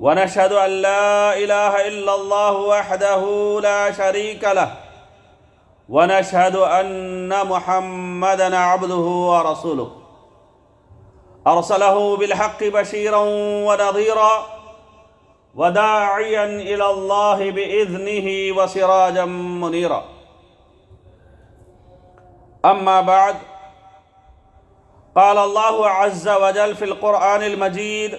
ونشهد أن لا إله إلا الله وحده لا شريك له. ونشهد أن محمدا عبده ورسوله. أرسله بالحق بشيرا ونظيرا وداعيا إلى الله بإذنه وسراجا منيرا. أما بعد قال الله عز وجل في القرآن المجيد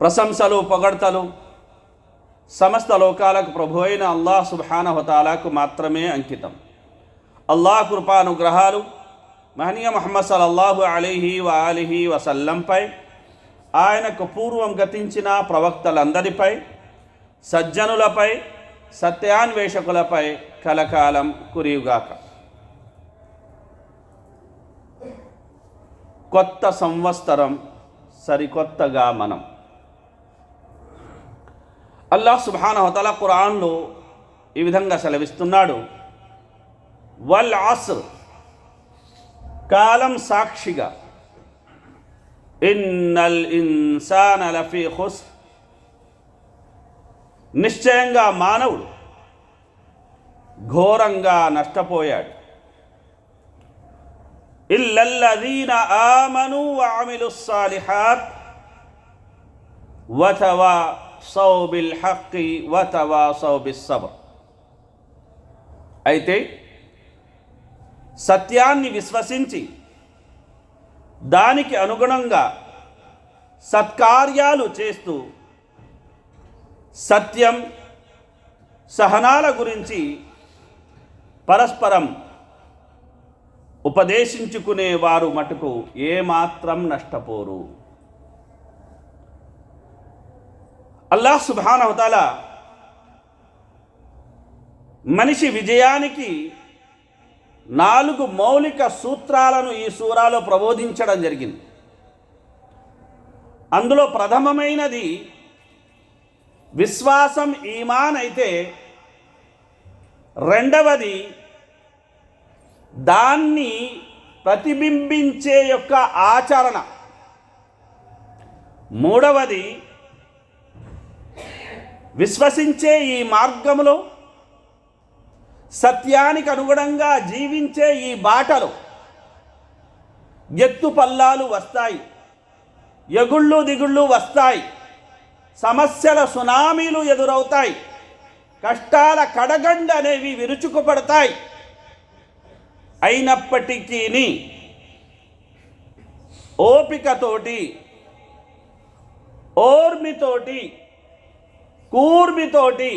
ప్రశంసలు పొగడ్తలు. సమస్త లోకాలకు ప్రభు అయిన అల్లాహ్ సుబానహతాలకు మాత్రమే అంకితం. అల్లాహ్ కృపానుగ్రహాలు మహనీయ మహమ్మద్ సలల్లాహు అలీహి వ వసల్లంపై ఆయనకు పూర్వం గతించిన ప్రవక్తలందరిపై సజ్జనులపై సత్యాన్వేషకులపై కలకాలం కురియుగాక. కొత్త సంవత్సరం సరికొత్తగా మనం అల్లాహ్ సుబానహతల ఖురాన్లో ఈ విధంగా సెలవిస్తున్నాడు. వల్ ఆస్ర్ కాలం సాక్షిగా. ఇన్నల్ ఇన్సాన్ అలఫీ హుస్ నిశ్చయంగా మానవుడు ఘోరంగా నష్టపోయాడు. ఇల్లల్లదీన ఆమను వఅమిలు సాలిహాత్. వతవా సౌబిల్ హక్కి వతవా సౌబిస్ సబర్. అయితే సత్యాన్ని విశ్వసించి దానికి అనుగుణంగా సత్కార్యాలు చేస్తూ సత్యం సహనాల గురించి పరస్పరం ఉపదేశించుకునే వారు మటుకు ఏమాత్రం నష్టపోరు. అల్లాహ్ సుబానవతాల మనిషి విజయానికి నాలుగు మౌలిక సూత్రాలను ఈ సూరాలో ప్రబోధించడం జరిగింది. అందులో ప్రథమమైనది విశ్వాసం ఈమాన్ అయితే రెండవది దాన్ని ప్రతిబింబించే యొక్క ఆచరణ. మూడవది విశ్వసించే ఈ మార్గంలో సత్యానికి అనుగుణంగా జీవించే ఈ బాటలో ఎత్తు పల్లాలు వస్తాయి ఎగుళ్ళు దిగుళ్ళు వస్తాయి సమస్యల సునామీలు ఎదురవుతాయి కష్టాల కడగండ అనేవి విరుచుకుపడతాయి. అయినప్పటికీ ఓపికతోటి ఓర్మితోటి కూర్మితోటి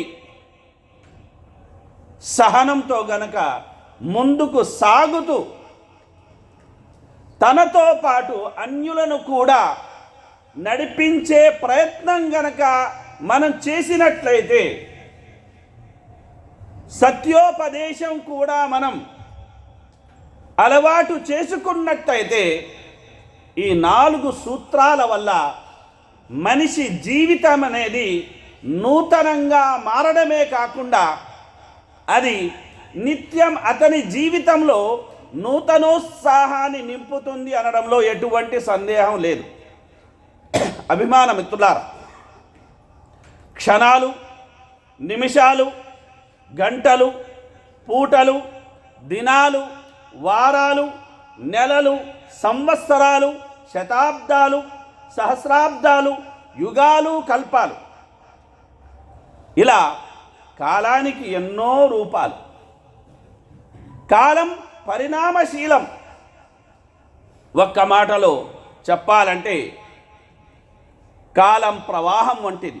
సహనంతో గనక ముందుకు సాగుతూ తనతో పాటు అన్యులను కూడా నడిపించే ప్రయత్నం గనక మనం చేసినట్లయితే సత్యోపదేశం కూడా మనం అలవాటు చేసుకున్నట్టయితే ఈ నాలుగు సూత్రాల వల్ల మనిషి జీవితం అనేది నూతనంగా మారడమే కాకుండా అది నిత్యం అతని జీవితంలో నూతనోత్సాహాన్ని నింపుతుంది అనడంలో ఎటువంటి సందేహం లేదు. అభిమాన మిత్రులారా క్షణాలు నిమిషాలు గంటలు పూటలు దినాలు వారాలు నెలలు సంవత్సరాలు శతాబ్దాలు సహస్రాబ్దాలు యుగాలు కల్పాలు ఇలా కాలానికి ఎన్నో రూపాలు. కాలం పరిణామశీలం. ఒక్క మాటలో చెప్పాలంటే కాలం ప్రవాహం వంటిది.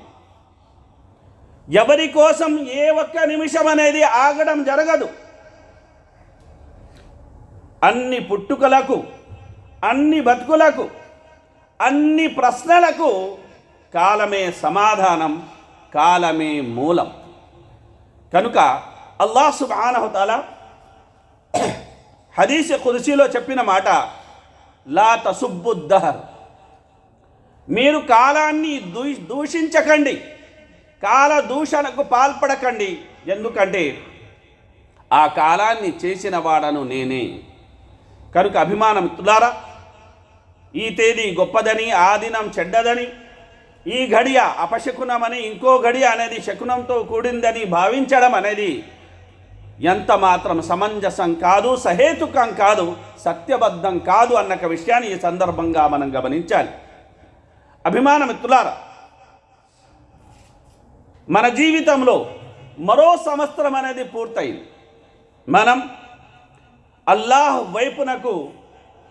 ఎవరి కోసం ఏ ఒక్క నిమిషం అనేది ఆగడం జరగదు. అన్ని పుట్టుకలకు అన్ని బతుకులకు అన్ని ప్రశ్నలకు కాలమే సమాధానం. కాలమే మూలం. కనుక అల్లాహ్ సుబానహతాల హదీస్ కుర్సీలో చెప్పిన మాట లా తసుబ్బుద్దహర్ మీరు కాలాన్ని దూ దూషించకండి. కాల దూషణకు పాల్పడకండి. ఎందుకంటే ఆ కాలాన్ని చేసిన వాడను నేనే. కనుక అభిమానం తులారా ఈ తేదీ గొప్పదని ఆ దినం చెడ్డదని ఈ గడియ అపశకునమని ఇంకో గడియ అనేది శకునంతో కూడిందని భావించడం అనేది ఎంత మాత్రం సమంజసం కాదు సహేతుకం కాదు సత్యబద్ధం కాదు అన్న విషయాన్ని ఈ సందర్భంగా మనం గమనించాలి. అభిమాన మిత్రులారా మన జీవితంలో మరో సంవత్సరం అనేది పూర్తయింది. మనం అల్లాహ్ వైపునకు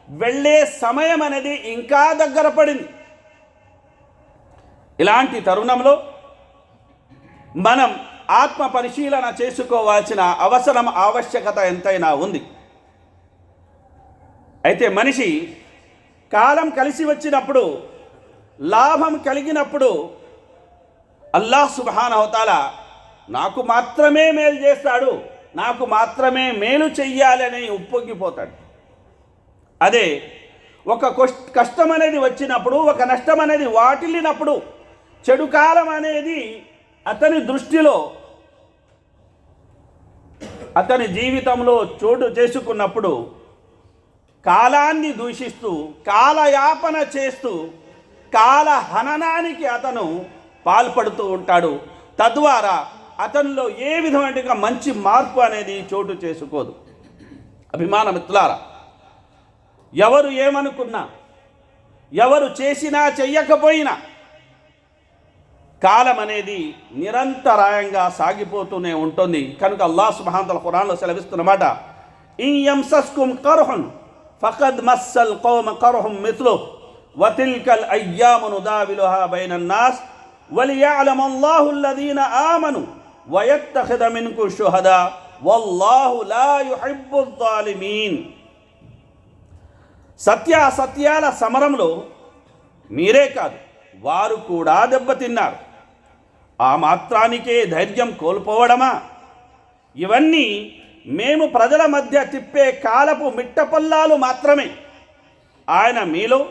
వెళ్ళే సమయం అనేది ఇంకా దగ్గర పడింది. ఇలాంటి తరుణంలో మనం ఆత్మ పరిశీలన చేసుకోవాల్సిన అవసరం ఆవశ్యకత ఎంతైనా ఉంది. అయితే మనిషి కాలం కలిసి వచ్చినప్పుడు లాభం కలిగినప్పుడు అల్లాహ్ సుబానవతాల నాకు మాత్రమే మేలు చేస్తాడు నాకు మాత్రమే మేలు చెయ్యాలని ఉప్పొంగిపోతాడు. అదే ఒక కష్టం అనేది వచ్చినప్పుడు ఒక నష్టం అనేది వాటిల్లినప్పుడు చెడు కాలం అనేది అతని దృష్టిలో అతని జీవితంలో చోటు చేసుకున్నప్పుడు కాలాన్ని దూషిస్తూ కాలయాపన చేస్తూ కాల హననానికి అతను పాల్పడుతూ ఉంటాడు. తద్వారా అతనిలో ఏ విధమైన మంచి మార్పు అనేది చోటు చేసుకోదు. అభిమాన మిత్రులారా ఎవరు ఏమనుకున్నా ఎవరు చేసినా చెయ్యకపోయినా కాలం అనేది నిరంతరాయంగా సాగిపోతూనే ఉంటుంది. కనుక అల్లా సుబాంతల ఖురాన్లో సెలవిస్తున్నమాట ఇయంసస్కుం కరుహన్ ఫకద్ మస్సల్ కౌమ కరుహం మిత్లు వతిల్కల్ అయ్యామును దావిలుహా బైనన్నాస్ వలియాలమ ఆమను వయత్తఖద మిన్కు షుహదా వల్లాహు లా యుహిబ్బు దాలిమీన్ సత్య అసత్యాల సమరంలో మీరే కాదు వారు కూడా దెబ్బతిన్నారు. ఆ మాత్రానికే ధైర్యం కోల్పోవడమా? ఇవన్నీ మేము ప్రజల మధ్య తిప్పే కాలపు మిట్టపల్లాలు మాత్రమే. ఆయన మీలో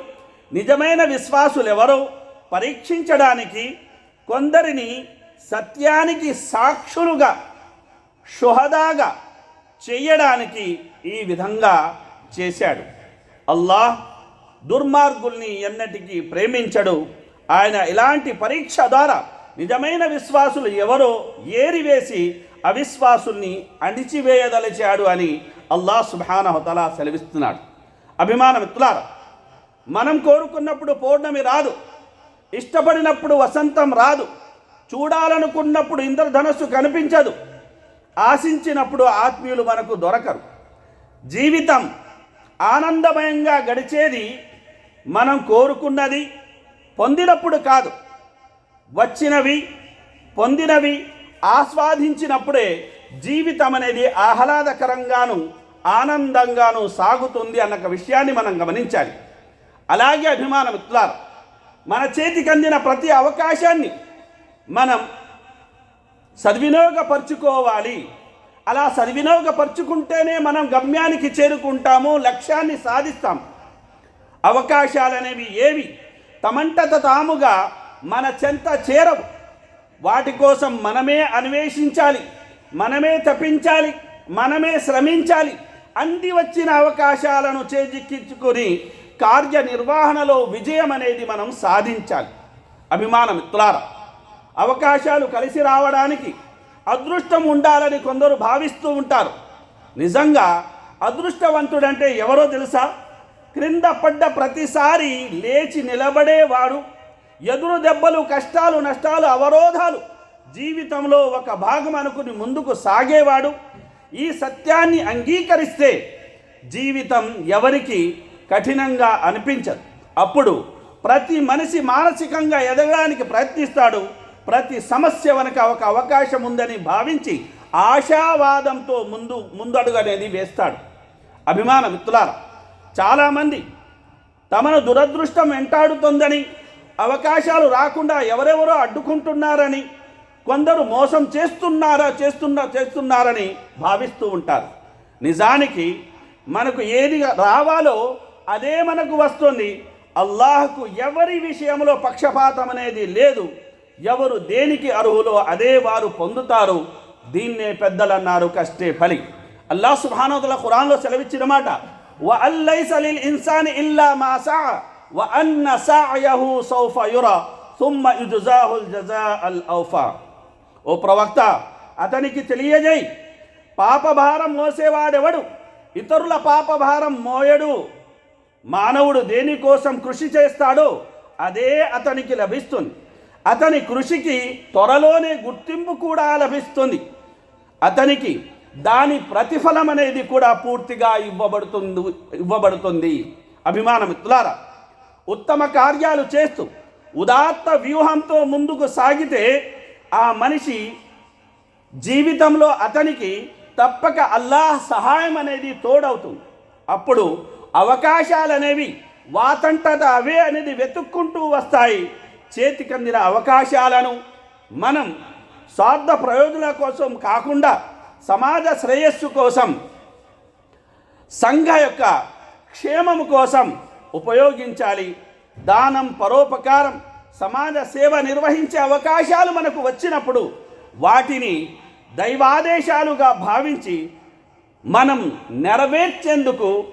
నిజమైన విశ్వాసులెవరో పరీక్షించడానికి కొందరిని సత్యానికి సాక్షులుగా షుహదాగా చేయడానికి ఈ విధంగా చేశాడు. అల్లాహ్ దుర్మార్గుల్ని ఎన్నటికీ ప్రేమించడు. ఆయన ఇలాంటి పరీక్ష ద్వారా నిజమైన విశ్వాసులు ఎవరో ఏరివేసి అవిశ్వాసుల్ని అణిచివేయదలిచాడు అని అల్లా సుబానహతలా సెలవిస్తున్నాడు. అభిమాన మిత్రులారా మనం కోరుకున్నప్పుడు పౌర్ణమి రాదు ఇష్టపడినప్పుడు వసంతం రాదు చూడాలనుకున్నప్పుడు ఇంద్రధనస్సు కనిపించదు ఆశించినప్పుడు ఆత్మీయులు మనకు దొరకరు. జీవితం ఆనందమయంగా గడిచేది మనం కోరుకున్నది పొందినప్పుడు కాదు వచ్చినవి పొందినవి ఆస్వాదించినప్పుడే జీవితం అనేది ఆహ్లాదకరంగాను ఆనందంగాను సాగుతుంది అన్న విషయాన్ని మనం గమనించాలి. అలాగే అభిమాన మిత్రులారు మన చేతికి అందిన ప్రతి అవకాశాన్ని మనం సద్వినియోగపరుచుకోవాలి. అలా సద్వినియోగపరుచుకుంటేనే మనం గమ్యానికి చేరుకుంటాము లక్ష్యాన్ని సాధిస్తాం. అవకాశాలనేవి ఏవి? తమంటత తాముగా మన చెంత చేరవు. వాటి కోసం మనమే అన్వేషించాలి. మనమే తప్పించాలి. మనమే శ్రమించాలి. అంది వచ్చిన అవకాశాలను చేజిక్కించుకొని కార్యనిర్వహణలో విజయం అనేది మనం సాధించాలి. అభిమాన మిత్రులారా అవకాశాలు కలిసి రావడానికి అదృష్టం ఉండాలని కొందరు భావిస్తూ ఉంటారు. నిజంగా అదృష్టవంతుడంటే ఎవరో తెలుసా? క్రింద పడ్డ ప్రతిసారి లేచి నిలబడేవాడు ఎదురు దెబ్బలు కష్టాలు నష్టాలు అవరోధాలు జీవితంలో ఒక భాగం అనుకుని ముందుకు సాగేవాడు. ఈ సత్యాన్ని అంగీకరిస్తే జీవితం ఎవరికి కఠినంగా అనిపించదు. అప్పుడు ప్రతి మనిషి మానసికంగా ఎదగడానికి ప్రయత్నిస్తాడు. ప్రతి సమస్య వెనక ఒక అవకాశం ఉందని భావించి ఆశావాదంతో ముందు ముందడుగు అనేది వేస్తాడు. అభిమాన మిత్రులారా చాలామంది తమను దురదృష్టం వెంటాడుతుందని అవకాశాలు రాకుండా ఎవరెవరో అడ్డుకుంటున్నారని కొందరు మోసం చేస్తున్నారా చేస్తున్నా చేస్తున్నారని భావిస్తూ ఉంటారు. నిజానికి మనకు ఏది రావాలో అదే మనకు వస్తుంది. అల్లాహకు ఎవరి విషయంలో పక్షపాతం అనేది లేదు. ఎవరు దేనికి అర్హులో అదే వారు పొందుతారు. దీన్నే పెద్దలు అన్నారు కష్టే ఫలి. అల్లాహ్ సుబ్హానహువతఆలా ఖురాన్లో సెలవిచ్చిన మాట వ అల్లైస ఇన్సాని ఇల్లా మాసా وأن వ అన్న يرى ثم యురా الجزاء الأوفى. ఔఫా ఓ ప్రవక్త అతనికి తెలియజేయి. పాపభారం మోసేవాడెవడు? ఇతరుల పాపభారం మోయడు. మానవుడు దేనికోసం కృషి చేస్తాడో అదే అతనికి లభిస్తుంది. అతని కృషికి త్వరలోనే గుర్తింపు కూడా లభిస్తుంది. అతనికి దాని ప్రతిఫలం అనేది కూడా పూర్తిగా ఇవ్వబడుతుంది ఇవ్వబడుతుంది. అభిమానమిత్రులారా ఉత్తమ కార్యాలు చేస్తూ ఉదాత్త వ్యూహంతో ముందుకు సాగితే ఆ మనిషి జీవితంలో అతనికి తప్పక అల్లాహ్ సహాయం అనేది తోడవుతుంది. అప్పుడు అవకాశాలు అనేవి వాతంటత అవే అనేది వెతుక్కుంటూ వస్తాయి. చేతికందిన అవకాశాలను మనం స్వార్థ ప్రయోజనాల కోసం కాకుండా సమాజ శ్రేయస్సు కోసం సంఘ యొక్క క్షేమము కోసం ఉపయోగించాలి. దానం పరోపకారం సమాజ సేవ నిర్వహించే అవకాశాలు మనకు వచ్చినప్పుడు వాటిని దైవాదేశాలుగా భావించి మనం నెరవేర్చేందుకు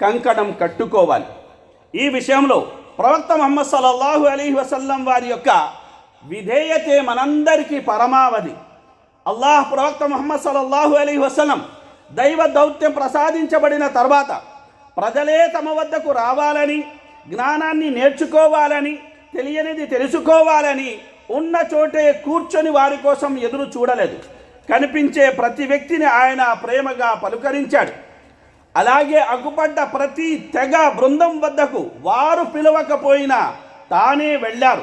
కంకణం కట్టుకోవాలి. ఈ విషయంలో ప్రవక్త ముహమ్మద్ సల్లల్లాహు అలీ వసల్లం వారి యొక్క విధేయతే మనందరికీ పరమావధి. అల్లాహ్ ప్రవక్త ముహమ్మద్ సల్లల్లాహు అలీ వసలం దైవ దౌత్యం ప్రసాదించబడిన తర్వాత ప్రజలే తమ వద్దకు రావాలని జ్ఞానాన్ని నేర్చుకోవాలని తెలియనిది తెలుసుకోవాలని ఉన్న చోటే కూర్చొని వారి కోసం ఎదురు చూడలేదు. కనిపించే ప్రతి వ్యక్తిని ఆయన ప్రేమగా పలుకరించాడు. అలాగే అగ్గుపడ్డ ప్రతి తెగ బృందం వద్దకు వారు పిలవకపోయినా తానే వెళ్ళారు.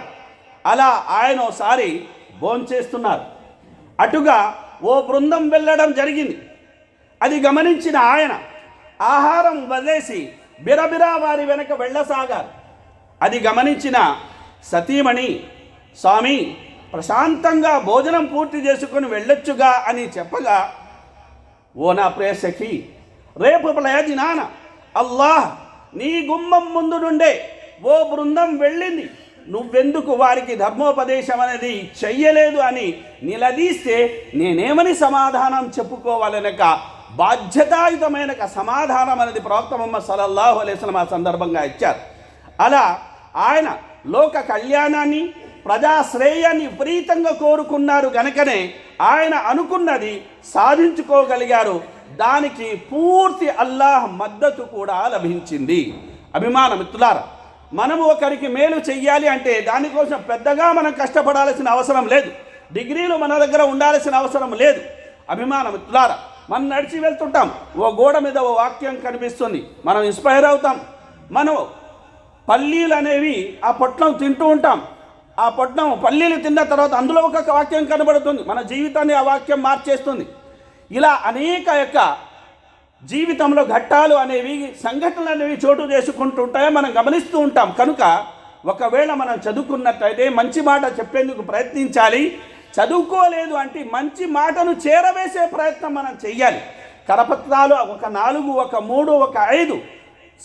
అలా ఆయన ఒకసారి భోంచేస్తున్నారు. అటుగా ఓ బృందం వెళ్ళడం జరిగింది. అది గమనించిన ఆయన ఆహారం వదిలేసి బిరబిరా వారి వెనక వెళ్ళసాగారు. అది గమనించిన సతీమణి స్వామి ప్రశాంతంగా భోజనం పూర్తి చేసుకుని వెళ్ళొచ్చుగా అని చెప్పగా ఓ నా ప్రియ సఖి రేపు ప్రయోజనాన అల్లాహ్ నీ గుమ్మం ముందు నుండే ఓ బృందం వెళ్ళింది. నువ్వెందుకు వారికి ధర్మోపదేశం అనేది చెయ్యలేదు అని నిలదీస్తే నేనేమని సమాధానం చెప్పుకోవాలనక బాధ్యతాయుతమైన సమాధానం అనేది ప్రవక్త మొహమ్మద్ సలల్లాహు అలైస్లం ఆ సందర్భంగా ఇచ్చారు. అలా ఆయన లోక కళ్యాణాన్ని ప్రజాశ్రేయాన్ని విపరీతంగా కోరుకున్నారు గనకనే ఆయన అనుకున్నది సాధించుకోగలిగారు. దానికి పూర్తి అల్లాహ్ మద్దతు కూడా లభించింది. అభిమాన మిత్రులారా మనము ఒకరికి మేలు చెయ్యాలి అంటే దానికోసం పెద్దగా మనం కష్టపడాల్సిన అవసరం లేదు. డిగ్రీలు మన దగ్గర ఉండాల్సిన అవసరం లేదు. అభిమాన మిత్రులారా మనం నడిచి వెళ్తుంటాం. ఓ గోడ మీద ఓ వాక్యం కనిపిస్తుంది. మనం ఇన్స్పైర్ అవుతాం. మనం పల్లీలు అనేవి ఆ పొట్లం తింటూ ఉంటాం. ఆ పొట్లం పల్లీలు తిన్న తర్వాత అందులో ఒక వాక్యం కనబడుతుంది. మన జీవితాన్ని ఆ వాక్యం మార్చేస్తుంది. ఇలా అనేక యొక్క జీవితంలో ఘట్టాలు అనేవి సంఘటనలు అనేవి చోటు చేసుకుంటుంటాయో మనం గమనిస్తూ ఉంటాం. కనుక ఒకవేళ మనం చదువుకున్నట్టయితే మంచి మాట చెప్పేందుకు ప్రయత్నించాలి. చదువుకోలేదు అంటే మంచి మాటను చేరవేసే ప్రయత్నం మనం చెయ్యాలి. కరపత్రాలు ఒక నాలుగు ఒక మూడు ఒక ఐదు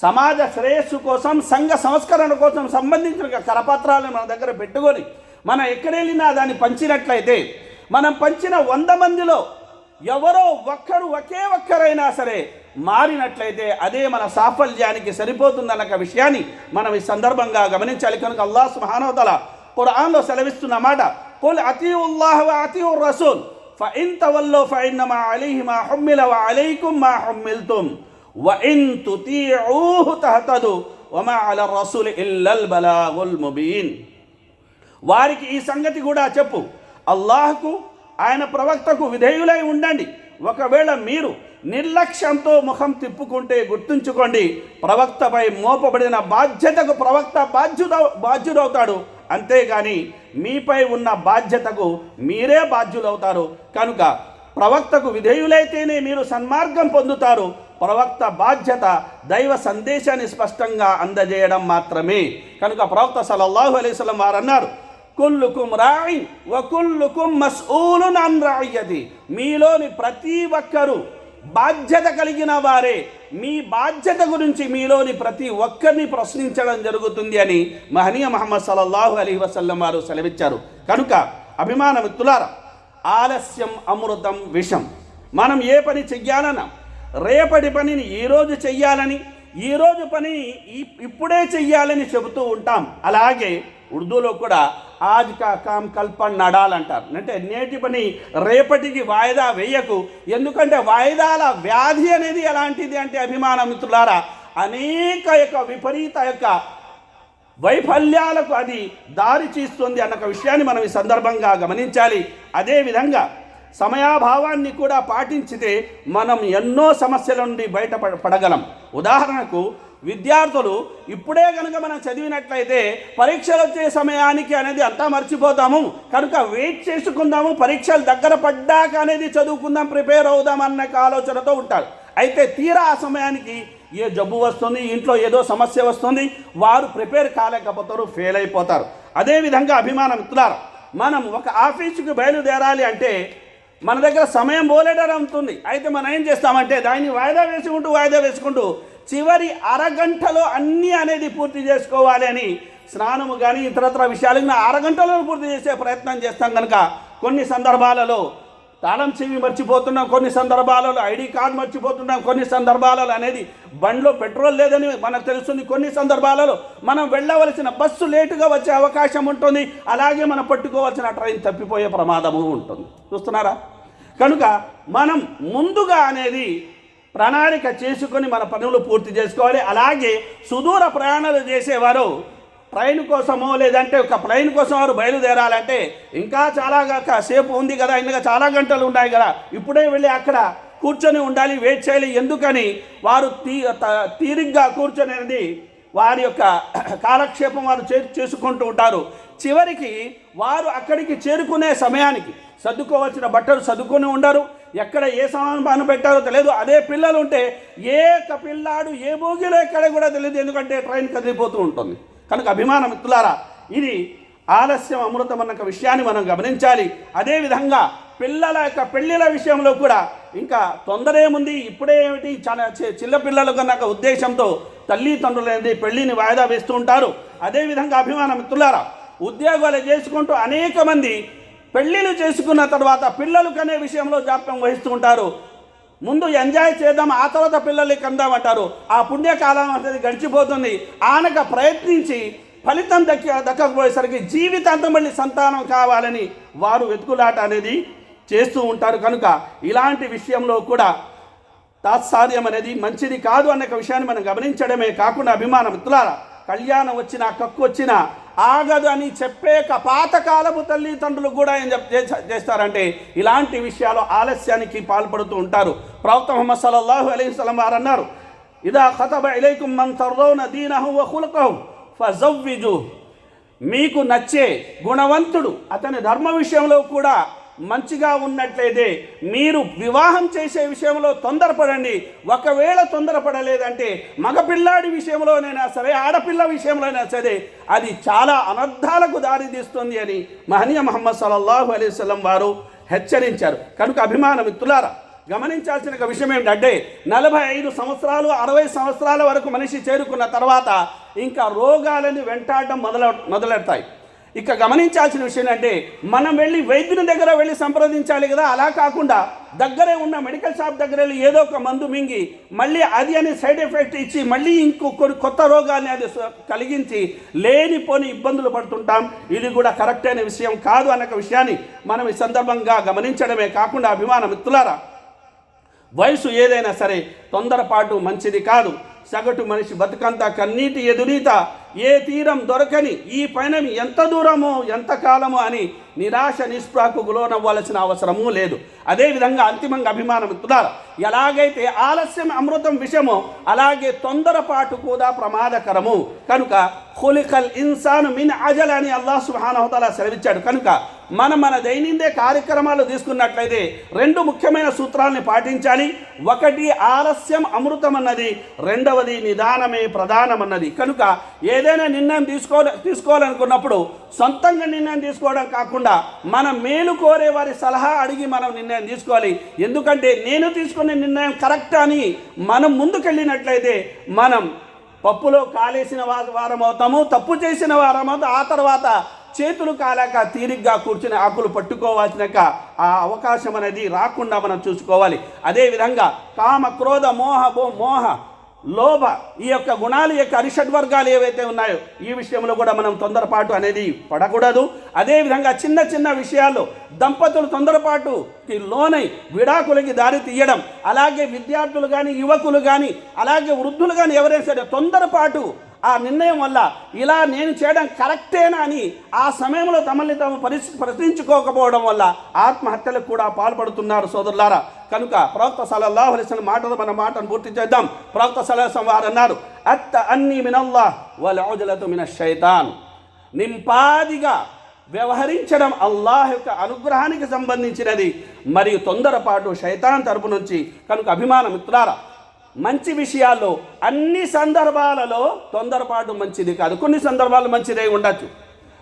సమాజ శ్రేయస్సు కోసం సంఘ సంస్కరణ కోసం సంబంధించిన కరపత్రాలను మన దగ్గర పెట్టుకొని మనం ఎక్కడెళ్ళినా దాన్ని పంచినట్లయితే మనం పంచిన వంద మందిలో ఎవరో ఒక్కరు ఒకే ఒక్కరైనా సరే మారినట్లయితే అదే మన సాఫల్యానికి సరిపోతుందన్న విషయాన్ని మనం ఈ సందర్భంగా గమనించాలి. కనుక అల్లాహ్ సుబ్హానహు ఖురాన్లో సెలవిస్తున్న మాట قل أطيعوا الله وأطيعوا الرسول فإن تولوا فإنما عليه ما حمل وعليكم ما حملتم وإن تطيعوه تهتدوا وما على الرسول إلا البلاغ المبين వారికి ఈ సంగతి కూడా చెప్పు అల్లాహకు ఆయన ప్రవక్తకు విధేయులై ఉండండి ఒకవేళ మీరు నిర్లక్ష్యంతో ముఖం తిప్పుకుంటే గుర్తుంచుకోండి ప్రవక్తపై మోపబడిన బాధ్యతకు ప్రవక్త బాధ్యుడ బాధ్యుడవుతాడు అంతేగాని మీపై ఉన్న బాధ్యతకు మీరే బాధ్యులవుతారు. కనుక ప్రవక్తకు విధేయులైతేనే మీరు సన్మార్గం పొందుతారు. ప్రవక్త బాధ్యత దైవ సందేశాన్ని స్పష్టంగా అందజేయడం మాత్రమే. కనుక ప్రవక్త సలల్లాహు అలైస్లం వారు అన్నారు కుల్లుకుం రాయి వకుల్లుకుం మస్ఊలున్ అన్ రాయ్యది మీలోని ప్రతి ఒక్కరూ బాధ్యత కలిగిన వారే. మీ బాధ్యత గురించి మీలోని ప్రతి ఒక్కరిని ప్రశ్నించడం జరుగుతుంది అని మహనీయ మహమ్మద్ సల్లల్లాహు అలీ వసల్లం వారు సెలవిచ్చారు. కనుక అభిమాన మిత్రులారా ఆలస్యం అమృతం విషం. మనం ఏ పని చెయ్యాలన్నా రేపటి పనిని ఈరోజు చెయ్యాలని ఈరోజు పని ఇప్పుడే చెయ్యాలని చెబుతూ ఉంటాం. అలాగే ఉర్దూలో కూడా ఆజ్ కా కామ్ కల్ప నడాలంటారు. అంటే నేటి పని రేపటికి వాయిదా వేయకు. ఎందుకంటే వాయిదాల వ్యాధి అనేది ఎలాంటిది అంటే అభిమాన మిత్రులారా అనేక యొక్క విపరీత యొక్క వైఫల్యాలకు అది దారి తీస్తుంది అన్న ఒక విషయాన్ని మనం ఈ సందర్భంగా గమనించాలి. అదేవిధంగా సమయాభావాన్ని కూడా పాటించితే మనం ఎన్నో సమస్యల నుండి బయట పడగలం. ఉదాహరణకు విద్యార్థులు ఇప్పుడే కనుక మనం చదివినట్లయితే పరీక్షలు వచ్చే సమయానికి అనేది అంతా మర్చిపోతాము. కనుక వెయిట్ చేసుకుందాము. పరీక్షలు దగ్గర పడ్డాక అనేది చదువుకుందాం ప్రిపేర్ అవుదాం అన్న ఆలోచనతో ఉంటారు. అయితే తీరా ఆ సమయానికి ఏ జబ్బు వస్తుంది ఇంట్లో ఏదో సమస్య వస్తుంది వారు ప్రిపేర్ కాలేకపోతారు ఫెయిల్ అయిపోతారు. అదేవిధంగా అభిమాన మిత్రులారా మనం ఒక ఆఫీసుకి బయలుదేరాలి అంటే మన దగ్గర సమయం బోలేడర్ ఉంటుంది అయితే మనం ఏం చేస్తామంటే దాన్ని వాయిదా వేసుకుంటూ వాయిదా వేసుకుంటూ చివరి అరగంటలో అన్నీ అనేది పూర్తి చేసుకోవాలి అని స్నానము కానీ ఇతరత్ర విషయాలు అరగంటలో పూర్తి చేసే ప్రయత్నం చేస్తాం కనుక కొన్ని సందర్భాలలో తాళం చెవి మర్చిపోతున్నాం కొన్ని సందర్భాలలో ఐడి కార్డు మర్చిపోతున్నాం కొన్ని సందర్భాలలో అనేది బండ్లో పెట్రోల్ లేదని మనకు తెలుస్తుంది. కొన్ని సందర్భాలలో మనం వెళ్ళవలసిన బస్సు లేటుగా వచ్చే అవకాశం ఉంటుంది. అలాగే మనం పట్టుకోవాల్సిన ట్రైన్ తప్పిపోయే ప్రమాదము ఉంటుంది. చూస్తున్నారా? కనుక మనం ముందుగా అనేది ప్రణాళిక చేసుకొని మన పనులు పూర్తి చేసుకోవాలి. అలాగే సుదూర ప్రయాణాలు చేసేవారు ట్రైన్ కోసమో లేదంటే ఒక ప్లైన్ కోసం వారు బయలుదేరాలంటే ఇంకా చాలా సేపు ఉంది కదా ఇంకా చాలా గంటలు ఉన్నాయి కదా. ఇప్పుడే వెళ్ళి అక్కడ కూర్చొని ఉండాలి వెయిట్ చేయాలి. ఎందుకని? వారు తీ త- తీరిగ్గా కూర్చొని అనేది వారి యొక్క కాలక్షేపం వారు చే చేసుకుంటూ ఉంటారు. చివరికి వారు అక్కడికి చేరుకునే సమయానికి సర్దుకోవాల్సిన బట్టలు సర్దుకొని ఉండరు. ఎక్కడ ఏ సామాను పెట్టారో తెలియదు. అదే పిల్లలు ఉంటే ఏ పిల్లాడు ఏ భోగిలో ఎక్కడ కూడా తెలియదు. ఎందుకంటే ట్రైన్ కదిలిపోతూ ఉంటుంది. కనుక అభిమాన మిత్రులారా ఇది ఆలస్యం అమృతం అన్న విషయాన్ని మనం గమనించాలి. అదేవిధంగా పిల్లల యొక్క పెళ్ళిళ్ళ విషయంలో కూడా ఇంకా తొందర ఏముంది? ఇప్పుడే ఏమిటి? చాలా చిన్నపిల్లలు చిన్న కన్నా ఉద్దేశంతో తల్లిదండ్రులు అనేది పెళ్ళిని వాయిదా వేస్తూ ఉంటారు. అదేవిధంగా అభిమాన మిత్రులారా ఉద్యోగాలు చేసుకుంటూ అనేక మంది పెళ్ళిళ్ళు చేసుకున్న తర్వాత పిల్లలు కనే విషయంలో జాప్యం వహిస్తూ ఉంటారు ముందు ఎంజాయ్ చేద్దాం ఆ తర్వాత పిల్లల్ని కందామంటారు ఆ పుణ్యకాలం అనేది గడిచిపోతుంది. ఆనక ప్రయత్నించి ఫలితం దక్క దక్కకపోయేసరికి జీవితాంతం మళ్ళీ సంతానం కావాలని వారు వెతుకులాట అనేది చేస్తూ ఉంటారు. కనుక ఇలాంటి విషయంలో కూడా తాత్సార్యం అనేది మంచిది కాదు అనే విషయాన్ని మనం గమనించడమే కాకుండా అభిమానం మిత్రులారా కళ్యాణం వచ్చినా కక్కు వచ్చినా ఆగదు అని చెప్పే క- పాతకాలపు తల్లిదండ్రులు కూడా ఏం చెప్ చేస్తారంటే ఇలాంటి విషయాలు ఆలస్యానికి పాల్పడుతూ ఉంటారు. ప్రవక్త ముహమ్మద్ సల్లల్లాహు అలైహి వసల్లం వారు అన్నారు ఇదా ఖతబ ఇలైకుం మన్ తర్దౌన దీనహు వ ఖులకహు ఫజవ్విజు. మీకు నచ్చే గుణవంతుడు అతని ధర్మ విషయంలో కూడా మంచిగా ఉన్నట్లయితే మీరు వివాహం చేసే విషయంలో తొందరపడండి. ఒకవేళ తొందరపడలేదంటే మగపిల్లాడి విషయంలోనైనా సరే ఆడపిల్ల విషయంలోనైనా సరే అది చాలా అనర్థాలకు దారితీస్తుంది అని మహనీయ మహమ్మద్ సల్లల్లాహు అలైహి వారు హెచ్చరించారు. కనుక అభిమాన మిత్రులారా గమనించాల్సిన ఒక విషయం ఏంటంటే నలభై ఐదు సంవత్సరాలు అరవై సంవత్సరాల వరకు మనిషి చేరుకున్న తర్వాత ఇంకా రోగాలని వెంటాడడం మొదల మొదలెడతాయి. ఇక గమనించాల్సిన విషయం అంటే మనం వెళ్ళి వైద్యుని దగ్గర వెళ్ళి సంప్రదించాలి కదా అలా కాకుండా దగ్గరే ఉన్న మెడికల్ షాప్ దగ్గర వెళ్ళి ఏదో ఒక మందు మింగి మళ్ళీ అది అని సైడ్ ఎఫెక్ట్ ఇచ్చి మళ్ళీ ఇంకో కొన్ని కొత్త రోగాన్ని అది కలిగించి లేనిపోని ఇబ్బందులు పడుతుంటాం. ఇది కూడా కరెక్ట్ అయిన విషయం కాదు అన్న ఒక విషయాన్ని మనం ఈ సందర్భంగా గమనించడమే కాకుండా అభిమాన మిత్రులారా వయసు ఏదైనా సరే తొందరపాటు మంచిది కాదు. సగటు మనిషి బతుకంతా కన్నీటి ఎదురీత ఏ తీరం దొరకని ఈ పైన ఎంత దూరమో ఎంత కాలమో అని నిరాశ నిస్పృహకు లోనవ్వాల్సిన అవసరము లేదు. అదేవిధంగా అంతిమంగా అభిమానం ఇస్తున్నారు ఎలాగైతే ఆలస్యం అమృతం విషయమో అలాగే తొందరపాటు కూడా ప్రమాదకరము. కనుక ఖులికల్ ఇన్సాను మిన్ అజల్ అని అల్లాహ్ సుహానహతలా సెలవిచ్చాడు. కనుక మనం మన దైనందే కార్యక్రమాలు తీసుకున్నట్లయితే రెండు ముఖ్యమైన సూత్రాలని పాటించాలి. ఒకటి ఆలస్యం అమృతం అన్నది రెండవది నిదానమే ప్రధానమన్నది కనుక ఏదైనా నిర్ణయం తీసుకో తీసుకోవాలనుకున్నప్పుడు సొంతంగా నిర్ణయం తీసుకోవడం కాకుండా మనం మేలు కోరే వారి సలహా అడిగి మనం నిర్ణయం తీసుకోవాలి. ఎందుకంటే నేను తీసుకునే నిర్ణయం కరెక్ట్ అని మనం ముందుకెళ్ళినట్లయితే మనం పప్పులో కాలేసిన వారం అవుతాము తప్పు చేసిన వారం అవుతాం ఆ తర్వాత చేతులు కాలాక తీరిగ్గా కూర్చుని ఆకులు పట్టుకోవాల్సినాక ఆ అవకాశం అనేది రాకుండా మనం చూసుకోవాలి. అదేవిధంగా కామ క్రోధ మోహ మోహ లోభ ఈ యొక్క గుణాలు యొక్క అరిషడ్ వర్గాలు ఏవైతే ఉన్నాయో ఈ విషయంలో కూడా మనం తొందరపాటు అనేది పడకూడదు. అదేవిధంగా చిన్న చిన్న విషయాల్లో దంపతులు తొందరపాటుకి లోనై విడాకులకి దారి తీయడం అలాగే విద్యార్థులు కానీ యువకులు కానీ అలాగే వృద్ధులు కానీ ఎవరైనా సరే తొందరపాటు ఆ నిర్ణయం వల్ల ఇలా నేను చేయడం కరెక్టేనా అని ఆ సమయంలో తమల్ని తాము పరిస్థితి ప్రశ్నించుకోకపోవడం వల్ల ఆత్మహత్యలకు కూడా పాల్పడుతున్నారు సోదరులారా. కనుక ప్రవక్త సలల్లాహు అలైహి మాటలు మన మాటను పూర్తి చేద్దాం. ప్రవక్త సలహం వారు అన్నారు అత్త అన్ని మినల్లా వల్ మిన శైతాన్ నింపాదిగా వ్యవహరించడం అల్లాహ్ యొక్క అనుగ్రహానికి సంబంధించినది. మరియు తొందరపాటు శైతాన్ తరపు నుంచి కనుక అభిమాన మిత్రులారా మంచి విషయాల్లో అన్ని సందర్భాలలో తొందరపాటు మంచిది కాదు. కొన్ని సందర్భాలు మంచిదే ఉండొచ్చు.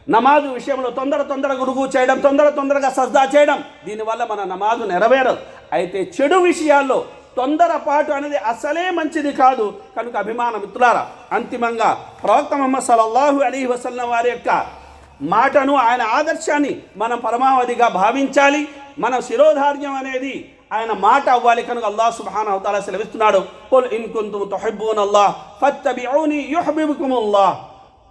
నమాజు విషయంలో తొందర తొందర గురుగు చేయడం తొందర తొందరగా సజ్దా చేయడం దీనివల్ల మన నమాజు నెరవేరదు. అయితే చెడు విషయాల్లో తొందరపాటు అనేది అసలే మంచిది కాదు. కనుక అభిమాన మిత్రులారా అంతిమంగా ప్రవక్త మహమ్మద్ సలల్లాహు అలీ వసల్లం వారి యొక్క మాటను ఆయన ఆదర్శాన్ని మనం పరమావధిగా భావించాలి. మన శిరోధార్యం అనేది ఆయన మాట అవ్వాలి కనుక అల్లాహ్ సుబ్హానహు అవతాల సెలవిస్తున్నాడు. కుల్ ఇన్ కుంతుం తుహిబ్బూన అల్లాహ్ ఫత్తబిఊని యుహ్బిబుకుముల్లాహ్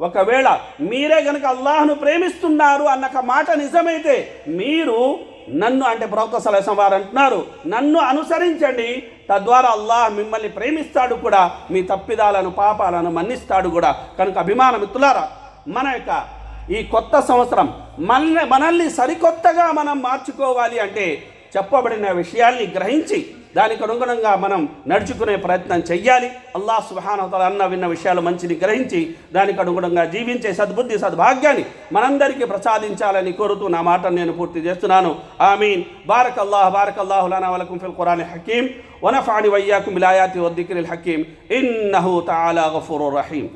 ఒకవేళ మీరే గనుక అల్లాహ్ను ప్రేమిస్తున్నారు అన్న ఒక మాట నిజమైతే మీరు నన్ను అంటే ప్రవక్త సలహం వారు అంటున్నారు. నన్ను అనుసరించండి. తద్వారా అల్లాహ్ మిమ్మల్ని ప్రేమిస్తాడు కూడా మీ తప్పిదాలను పాపాలను మన్నిస్తాడు కూడా. కనుక అభిమాన మిత్రులారా మన యొక్క ఈ కొత్త సంవత్సరం మన మనల్ని సరికొత్తగా మనం మార్చుకోవాలి అంటే చెప్పబడిన విషయాల్ని గ్రహించి దానికి అనుగుణంగా మనం నడుచుకునే ప్రయత్నం చెయ్యాలి అల్లాహ్ సుబానతల అన్న విన్న విషయాలు మంచిని గ్రహించి దానికి అనుగుణంగా జీవించే సద్బుద్ధి సద్భాగ్యాన్ని మనందరికీ ప్రసాదించాలని కోరుతూ నా మాటను నేను పూర్తి చేస్తున్నాను ఆమీన్ బారక్ అల్లాహ్ బారక్ అల్లాహు లనా వలకుం ఫిల్ ఖురాన్ హకీం ونفعني وإياكم بالآيات والذكر الحكيم إنه تعالى غفور رحيم